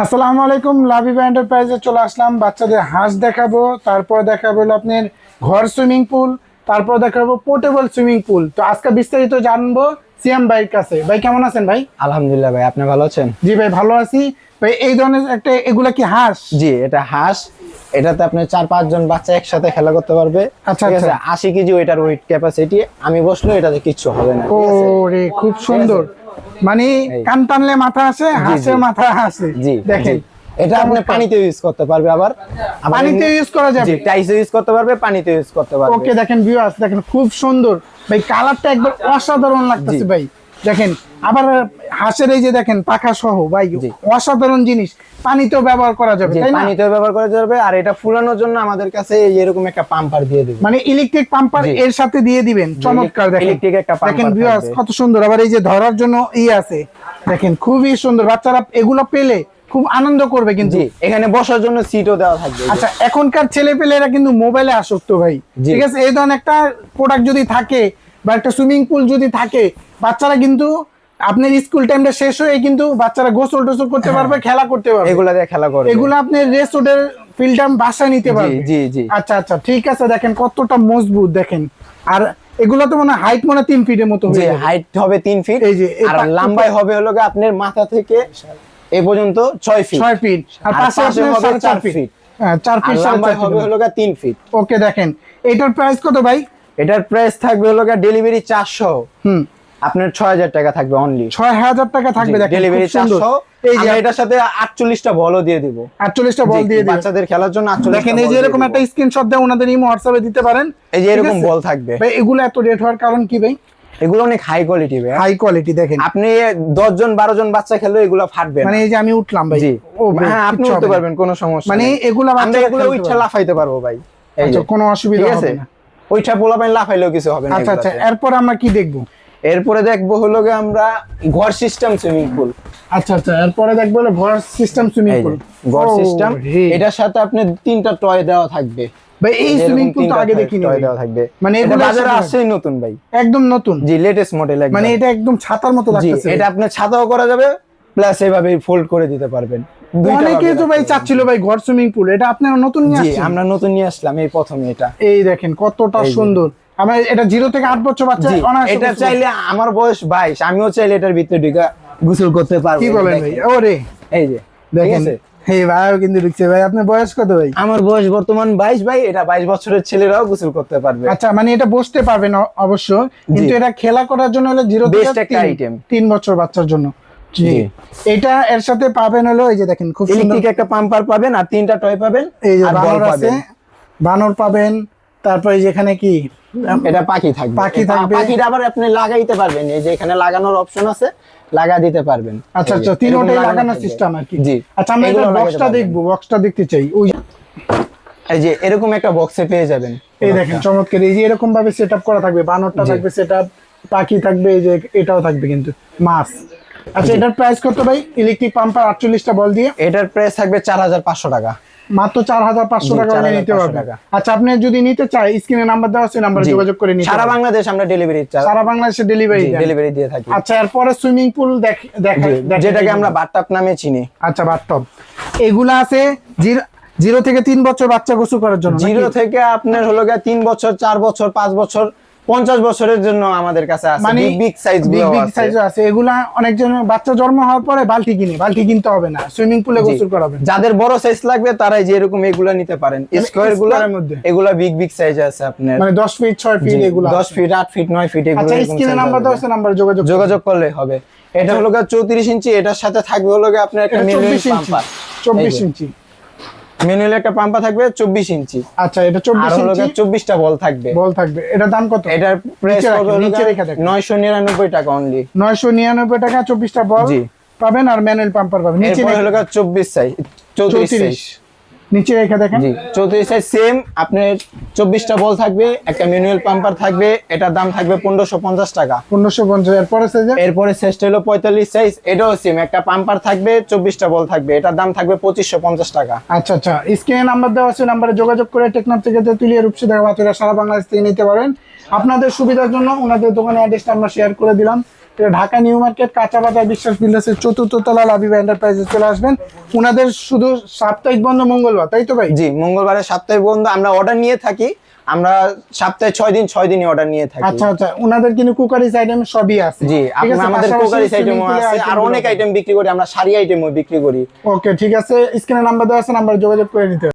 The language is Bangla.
আসসালামু আলাইকুম লাভি এন্টারপ্রাইজে চলে আসলাম। বাচ্চাদের হাঁস দেখাবো তারপর দেখাবো আপনার ঘর সুইমিং পুল তারপর দেখাবো পোর্টেবল সুইমিং পুল তো আজকে বিস্তারিত জানব সিএম ভাইয়ের কাছে। ভাই কেমন আছেন ভাই? আলহামদুলিল্লাহ ভাই আপনি ভালো আছেন? জি ভাই ভালো আছি। ভাই এই ধরনের একটা এগুলা কি হাঁস? জি এটা হাঁস। এটাতে আপনি চার পাঁচ জন বাচ্চা একসাথে খেলা করতে পারবে। আচ্ছা, আচ্ছা। আশি কেজি ওইটার ওয়েট ক্যাপাসিটি আমি বসল এটাতে কিচ্ছু হবে না ও রে খুব সুন্দর। মানে কান টানলে মাথা আসে হাসে। মাথা আসে। জি দেখেন। এটা আপনি পানিতে ইউজ করতে পারবে আবার। আবার পানিতে ইউজ করা যাবে। টাইসে ইউজ করতে পারবে পানিতে ইউজ করতে পারবে। ওকে দেখেন ভিউয়ার্স দেখেন খুব সুন্দর। ভাই কালারটা একবার অসাধারণ লাগতেছে ভাই। দেখেন আবার হাঁসের এই যে দেখেন পাখা সহ ভাই অসাধারণ জিনিস। পানিতেও ব্যবহার করা যাবে তাই না? পানিতে ব্যবহার করা যাবে আর এটা ফুলানোর জন্য আমাদের কাছে এরকম একটা পাম্পার দিয়ে দেবে। মানে ইলেকট্রিক পাম্পার এর সাথে দিয়ে দিবেন চমৎকার দেখেন। electric একটা pumper দেখেন ভিউয়ার্স কত সুন্দর আবার এই যে ধরার জন্য ই আছে দেখেন খুবই সুন্দর। বাচ্চারা এগুলো পেলে খুব আনন্দ করবে কিন্তু। এখানে বসার জন্য সিটও দেওয়া থাকবে। আচ্ছা এখনকার ছেলে পেলেরা কিন্তু মোবাইলে আসক্ত ভাই। ঠিক আছে এই ধরনের একটা প্রোডাক্ট যদি থাকে বা একটা সুইমিং পুল যদি থাকে বাচ্চারা কিন্তু আপনার স্কুল টাইমটা শেষ হয়ে কিন্তু বাচ্চারা গোসল টোসল করতে পারবে খেলা করতে পারবে। এগুলা দিয়ে খেলা করবে। এগুলো আপনি রেস্টোডের ফিল্টার বাসায় নিতে পারবে। জি জি। আচ্ছা আচ্ছা ঠিক আছে দেখেন কতটা মজবুত দেখেন। আর এগুলো তো মনে হাইট মনে হয় তিন ফিটের মতো হবে হয়ে হাইট হবে তিন ফিট এই যে, আর লম্বাই হবে হলো আপনার মাথা থেকে এ পর্যন্ত ছয় ফিট ছয় ফিট আর পাশে হবে চার ফিট। হ্যাঁ চার ফিট লম্বাই হবে হলো তিন ফিট ওকে দেখেন এটার প্রাইস কত ভাই? এটার প্রাইস থাকবে হলো ডেলিভারি চারশো। হুম। আপনার ছয় হাজার টাকা থাকবে অনলি ছয় হাজার টাকা থাকবে দেখেন ডেলিভারি। চারশো। এই যে এটার সাথে আটচল্লিশটা বলও দিয়ে দিব। আটচল্লিশটা বল দিয়ে দিবেন বাচ্চাদের খেলার জন্য দেখেন এই যে এরকম একটা স্ক্রিনশট দিয়ে ওনাদের ইমো হোয়াটসঅ্যাপে দিতে পারেন। এই যে এরকম বল থাকবে। ভাই এগুলো এত রেট হওয়ার কারণ কি ভাই? এগুলো অনেক হাই কোয়ালিটি ভাই। হাই কোয়ালিটি দেখেন। আপনি দশ জন বারো জন বাচ্চা খেলে এগুলো ফাটবে মানে এই যে আমি উঠলাম ভাই। ও হ্যাঁ আপনি উঠতে পারবেন কোনো সমস্যা মানে। এগুলা আমরা এগুলো উঠে লাফাইতে পারব ভাই। এই আচ্ছা যে। কোনো অসুবিধা হবে আছে? না। ওইটা পোলাপাইন লাফাইলেও কিছু হবে না আচ্ছা আচ্ছা। এরপর আমরা কি দেখব? এরপরে দেখব হলো গিয়ে আমরা ঘর সিস্টেম সুইমিং পুল আচ্ছা আচ্ছা। এরপরে দেখব হলো ঘর সিস্টেম সুইমিং পুল ঘর সিস্টেম এটার সাথে আপনি তিনটা টয় দেওয়া থাকবে। ভাই এই সুইমিং পুল তো আগে দেখিনি ভাই। দেওয়া থাকবে। মানে মানে এটা বাজারে আসছেই নতুন ভাই। একদম নতুন। জি লেটেস্ট মডেল মানে এটা একদম ছাতার মতো লাগতেছে। এটা আপনি ছাতাও করা যাবে প্লাস এভাবে ফোল্ড করে দিতে পারবেন। অনেকে তো ভাই চাচ্ছিল ভাই ঘর সুইমিং পুল এটা আপনারা নতুন নিয়ে আসছেন? আমরা নতুন নিয়ে আসলাম এই প্রথমে এটা। এই দেখেন কতটা সুন্দর। আমরা এটা জিরো থেকে আট বছর বাচ্চা এটা চাইলে আমার বয়স বাইশ আমিও চাইলে এটার ভিতরে ঢুকা গোসল করতে পারব। কি বলেন ভাই? ওরে। এই যে দেখেন? এই ভাইও কিন্তু ঢুকছে। ভাই আপনার বয়স কত ভাই? আমার বয়স বর্তমান বাইশ ভাই এটা বাইশ বছরের ছেলেরাও গোসল করতে পারবে। আচ্ছা মানে এটা বসতে পারবেন অবশ্য কিন্তু এটা খেলা করার জন্য হলো জিরো item। তিন বছর বাচ্চার জন্য। জি। এটা এর সাথে পাবেন হলো এই যে দেখেন খুব সুন্দর। ইলেকট্রিক একটা পাম্পার পাবেন আর তিনটা টয় পাবেন এই যে বানর আছে বানর পাবেন তারপরে যেখানে কি? এটা পাখি থাকবে। পাখি থাকবে। পাখিটা আবার আপনি লাগাইতে পারবেন এই যে এখানে লাগানোর অপশন আছে লাগা দিতে পারবেন। আচ্ছা আচ্ছা তিনটাই লাগানো সিস্টেম আর কি। জি। আচ্ছা আমরা এটা বক্সটা। দেখব বক্সটা দেখতে চাই। ওই এই যে এরকম একটা বক্সে পেয়ে যাবেন এই দেখেন চমৎকার। এই যে এরকম ভাবে সেট করা থাকবে বানরটা থাকবে সেট পাখি থাকবে এই যে এটাও থাকবে কিন্তু মাছ। আচ্ছা এটার প্রাইস কত ভাই? ইলেকট্রিক পাম্পার আটচল্লিশটা বল দিয়ে? এটার প্রাইস থাকবে চার হাজার পাঁচশো টাকা। মাত্র চার হাজার পাঁচশো জি, টাকা হলে নিতে 4,500 পারবে। আচ্ছা আপনি যদি নিতে চাই স্ক্রিনে নাম্বার দেওয়া আছে নাম্বারে যোগাযোগ করে নিতে সারা বাংলাদেশ আমরা ডেলিভারি চাই সারা বাংলাদেশে ডেলিভারি ডেলিভারি দিয়ে থাকি। আচ্ছা এরপরে সুইমিং পুল দেখ দেখ যেটাকে আমরা বাট্টাপ নামে চিনি। আচ্ছা বাথটব। এগুলা আছে জিরো জিরো থেকে তিন বছর বাচ্চা গোসল করার জন্য জিরো থেকে আপনার হলো গিয়ে তিন বছর চার বছর পাঁচ বছর পঞ্চাশ বছরের জন্য আমাদের কাছে আছে মানে big size big big size আছে। এগুলা অনেকজন বাচ্চা জন্ম হওয়ার পরে বালতি কিনে বালতি কিনতে হবে না। সুইমিং পুলে গোসল করাবেন যাদের বড় সাইজ লাগবে তারাই যে এরকম এগুলা নিতে পারেন। স্কোয়ারগুলা এর মধ্যে। এগুলা বিগ বিগ সাইজ আছে আপনার। মানে দশ ফিট ছয় ফিট এগুলো দশ ফিট আট ফিট নয় ফিট এগুলো আচ্ছা স্ক্রিনে নাম্বার। দেওয়া নাম্বার যোগাযোগ যোগাযোগ করলে হবে। এটা হলো গিয়ে চৌত্রিশ ইঞ্চি এটার সাথে থাকবে হলো আপনার একটা ইঞ্চি পাম্পার চব্বিশ ইঞ্চি। ম্যানুয়াল একটা পাম্পা থাকবে চব্বিশ ইঞ্চি। আচ্ছা এটা আর চব্বিশ হলো ইঞ্চি? গিয়ে চব্বিশটা বল থাকবে। বল থাকবে। এটা দাম কত? এটার প্রাইস নিচে রেখে। নয়শো নিরানব্বই টাকা অনলি নয়শো নিরানব্বই টাকা চব্বিশটা বল জি। পাবেন আর ম্যানুয়াল পাম্পার পাবেন। নিচে হলো গিয়ে চব্বিশ সাইজ চৌত্রিশ সাইজ চৌত্রিশ নিচে রেখে দেখেন। জি চৌত্রিশ সাইজ সেম আপনার চব্বিশটা বল থাকবে একটা ম্যানুয়াল পাম্পার থাকবে এটার দাম থাকবে পনেরোশো পঞ্চাশ টাকা। পনেরোশো পঞ্চাশ এরপরে সাইজে এরপরে হলো পঁয়তাল্লিশ সাইজ এটাও সেম একটা পাম্পার থাকবে চব্বিশটা বল থাকবে এটার দাম থাকবে পঁচিশশো পঞ্চাশ টাকা। আচ্ছা আচ্ছা স্ক্রিনে নাম্বার দেওয়া আছে নাম্বারে যোগাযোগ করে টেকনাফ থেকে রূপসী দেখা সারা বাংলাদেশ থেকে নিতে পারেন। আপনাদের সুবিধার জন্য ওনাদের দোকানে অ্যাড্রেসটা আমরা শেয়ার করে দিলাম। ঢাকা নিউ মার্কেট কাঁচা বাজার বিশ্বাস বিল্ডার্সের চতুর্থ তলা লাবিবা এন্টারপ্রাইজে চলে আসবেন। ওনাদের শুধু সাপ্তাহিক বন্ধ মঙ্গলবার তাই তো ভাই? জি মঙ্গলবারে সপ্তাহে বন্ধ আমরা অর্ডার নিয়ে থাকি। আমরা সপ্তাহে ছয় দিন ছয় দিনই অর্ডার নিয়ে থাকি। আচ্ছা আচ্ছা ওনাদের কিন্তু কুকারিজ আইটেম সবই আছে। জি আমাদের আইটেমও pool এর আছে আর অনেক আইটেম বিক্রি করি আমরা শাড়ি আইটেমও বিক্রি করি। ওকে ঠিক আছে স্ক্রিনে নাম্বার দেওয়া আছে নাম্বার যোগাযোগ করে নিতে।